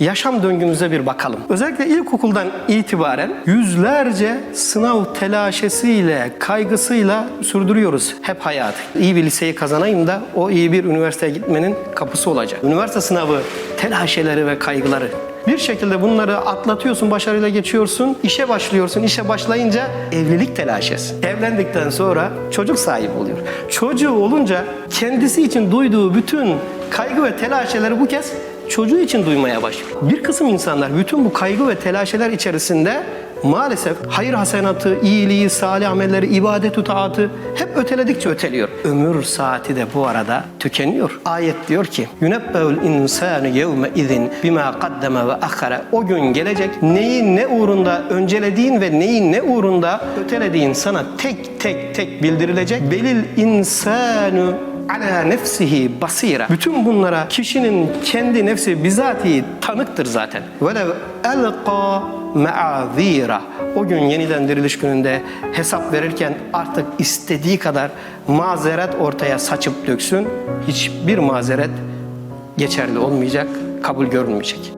Yaşam döngümüze bir bakalım. Özellikle ilkokuldan itibaren yüzlerce sınav telaşesiyle, kaygısıyla sürdürüyoruz hep hayatı. İyi bir liseyi kazanayım da o iyi bir üniversiteye gitmenin kapısı olacak. Üniversite sınavı telaşeleri ve kaygıları. Bir şekilde bunları atlatıyorsun, başarıyla geçiyorsun, işe başlıyorsun. İşe başlayınca evlilik telaşesi. Evlendikten sonra çocuk sahibi oluyor. Çocuğu olunca kendisi için duyduğu bütün kaygı ve telaşeleri bu kez çocuğu için duymaya başlıyor. Bir kısım insanlar bütün bu kaygı ve telaşeler içerisinde maalesef hayır hasenatı, iyiliği, salih amelleri, ibadet taatı hep öteledikçe öteliyor. Ömür saati de bu arada tükeniyor. Ayet diyor ki: "Yunebbeul insanu yevme izin bima kaddeme ve ahara." O gün gelecek neyi ne uğrunda öncelediğin ve neyi ne uğrunda ötelediğin sana tek tek tek bildirilecek. Belil insanu ala nefsihi basira. Bütün bunlara kişinin kendi nefsi bizatihi tanıktır zaten. Velev elqa ma'azira. O gün yeniden diriliş gününde hesap verirken artık istediği kadar mazeret ortaya saçıp döksün. Hiçbir mazeret geçerli olmayacak, kabul görülmeyecek.